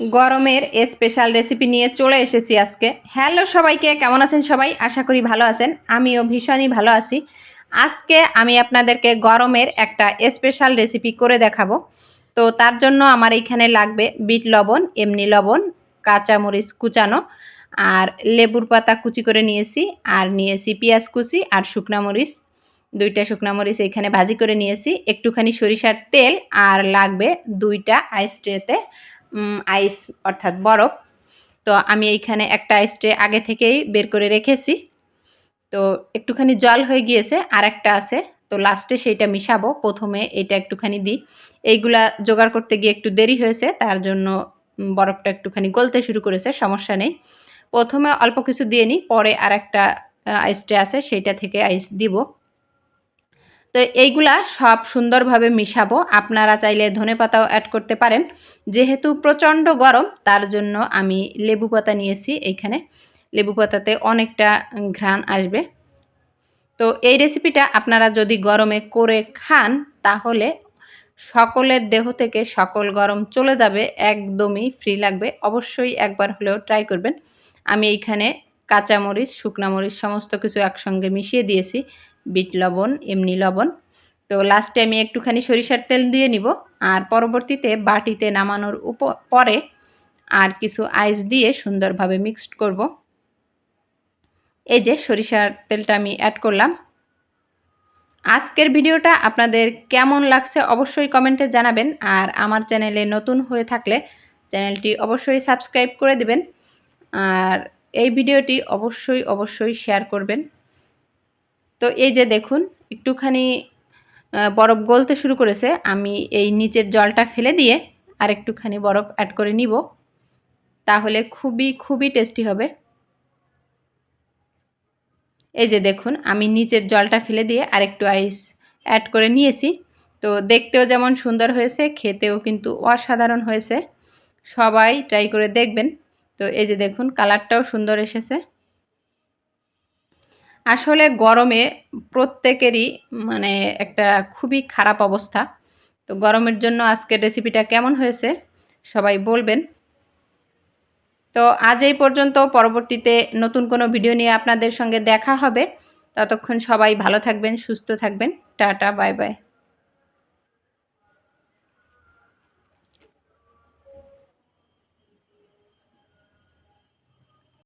গরমের special recipe নিয়ে চলে এসেছি আজকে। হ্যালো সবাইকে, কেমন আছেন সবাই? আশা করি ভালো আছেন। আমিও ভীষণই ভালো আছি। আজকে আমি আপনাদেরকে গরমের একটা স্পেশাল রেসিপি করে দেখাবো। তো তার জন্য আমার এইখানে লাগবে বিট লবণ, এমনি লবণ, কাঁচামরিচ কুচানো, আর লেবুর পাতা কুচি করে নিয়েছি, আর নিয়েছি পেঁয়াজ কুচি আর শুকনা মরিচ। দুইটা শুকনা মরিচ এখানে ভাজি করে নিয়েছি। একটুখানি সরিষার তেল, আর লাগবে দুইটা আইস ট্রেতে আইস অর্থাৎ বরফ। তো আমি এইখানে একটা আইস ট্রে আগে থেকেই বের করে রেখেছি। তো একটুখানি জল হয়ে গিয়েছে আর একটা আছে। তো লাস্টে সেইটা মিশাবো, প্রথমে এটা একটুখানি দিই। এইগুলা জোগাড় করতে গিয়ে একটু দেরি হয়েছে, তার জন্য বরফটা একটুখানি গলতে শুরু করেছে, সমস্যা নেই। প্রথমে অল্প কিছু দিয়ে নিই, পরে আর একটা আইস ট্রে আছে, সেইটা থেকে আইস দিব। তো এইগুলা সব সুন্দরভাবে মিশাবো। আপনারা চাইলে ধনে পাতাও অ্যাড করতে পারেন। যেহেতু প্রচণ্ড গরম, তার জন্য আমি লেবু পাতা নিয়েছি এইখানে। লেবু পাতাতে অনেকটা ঘ্রাণ আসবে। তো এই রেসিপিটা আপনারা যদি গরমে করে খান, তাহলে সকলের দেহ থেকে সকল গরম চলে যাবে, একদমই ফ্রি লাগবে। অবশ্যই একবার হলেও ট্রাই করবেন। আমি এইখানে কাঁচামরিচ শুকনামরিচ সমস্ত কিছু একসঙ্গে মিশিয়ে দিয়েছি। বিট লবণ, এমনি লবণ। তো লাস্টে আমি একটুখানি সরিষার তেল দিয়ে নিব। আর পরবর্তীতে বাটিতে নামানোর উপ, পরে আর কিছু আইস দিয়ে সুন্দরভাবে মিক্সড করব। এই যে সরিষার তেলটা আমি অ্যাড করলাম। আজকের ভিডিওটা আপনাদের কেমন লাগছে অবশ্যই কমেন্টে জানাবেন। আর আমার চ্যানেলে নতুন হয়ে থাকলে চ্যানেলটি অবশ্যই সাবস্ক্রাইব করে দেবেন। আর এই ভিডিওটি অবশ্যই অবশ্যই শেয়ার করবেন। তো এই যে দেখুন, একটুখানি বরফ গলতে শুরু করেছে। আমি এই নিচের জলটা ফেলে দিয়ে আর একটুখানি বরফ অ্যাড করে নিব। তাহলে খুবই খুবই টেস্টি হবে। এই যে দেখুন, আমি নিচের জলটা ফেলে দিয়ে আরেকটু আইস অ্যাড করে নিয়েছি। তো দেখতেও যেমন সুন্দর হয়েছে, খেতেও কিন্তু অসাধারণ হয়েছে। সবাই ট্রাই করে দেখবেন। তো এই যে দেখুন কালারটাও সুন্দর এসেছে। আসলে গরমে প্রত্যেকেরই মানে একটা খুবই খারাপ অবস্থা। তো গরমের জন্য আজকের রেসিপিটা কেমন হয়েছে সবাই বলবেন। তো আজ এই পর্যন্ত, পরবর্তীতে নতুন কোনো ভিডিও নিয়ে আপনাদের সঙ্গে দেখা হবে। ততক্ষণ সবাই ভালো থাকবেন, সুস্থ থাকবেন। Tata, bye bye.